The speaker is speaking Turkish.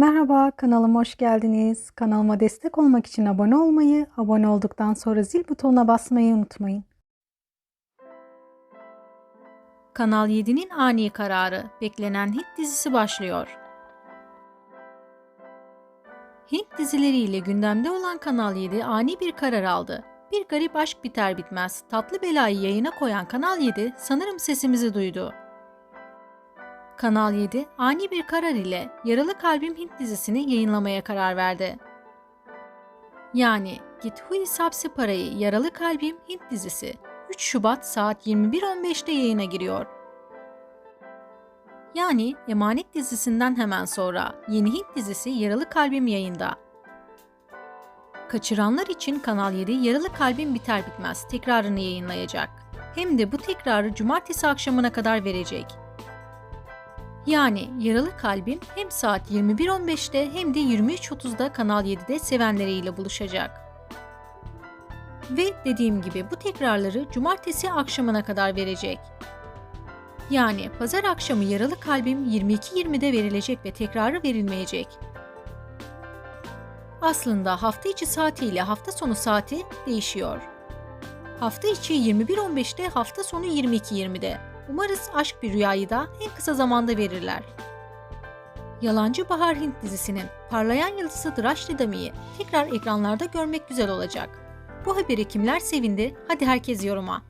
Merhaba, kanalıma hoş geldiniz. Kanalıma destek olmak için abone olmayı, abone olduktan sonra zil butonuna basmayı unutmayın. Kanal 7'nin ani kararı, beklenen Hint dizisi başlıyor. Hint dizileriyle gündemde olan Kanal 7 ani bir karar aldı. Bir garip aşk biter bitmez tatlı belayı yayına koyan Kanal 7 sanırım sesimizi duydu. Kanal 7 ani bir karar ile Yaralı Kalbim Hint dizisini yayınlamaya karar verdi. Yani Git Hui Sabse Parayı Yaralı Kalbim Hint dizisi 3 Şubat saat 21.15'te yayına giriyor. Yani Emanet dizisinden hemen sonra yeni Hint dizisi Yaralı Kalbim yayında. Kaçıranlar için Kanal 7 Yaralı Kalbim biter bitmez tekrarını yayınlayacak. Hem de bu tekrarı cumartesi akşamına kadar verecek. Yani Yaralı Kalbim hem saat 21.15'te hem de 23.30'da Kanal 7'de sevenleriyle buluşacak. Ve dediğim gibi bu tekrarları cumartesi akşamına kadar verecek. Yani pazar akşamı Yaralı Kalbim 22.20'de verilecek ve tekrarı verilmeyecek. Aslında hafta içi saati ile hafta sonu saati değişiyor. Hafta içi 21.15'te, hafta sonu 22.20'de. Umarız Aşk Bir Rüyayı da en kısa zamanda verirler. Yalancı Bahar Hint dizisinin parlayan yıldızı Drash Dami'yi tekrar ekranlarda görmek güzel olacak. Bu haberi kimler sevindi? Hadi herkes yoruma.